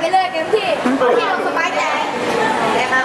ไปเลยเต็มที่ที่เราสบายใจนะครับ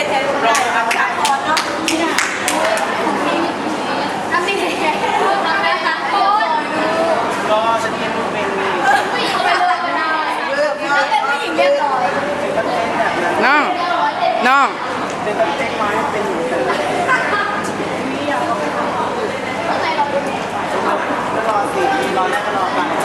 ด็ดทนคนไทยค่ะาษาคอนเะทำสิ่งเด็ดแทนคนไทยค่ะก็ฉันเรีนเป็นผู้หญิงไปเลยก็ได้แล้วเป็นผู้หญิงเรียร้อยน้องน้องเป็นตั้งใจมาเป็นหนูเป็รอสิรอแรกก็รอไป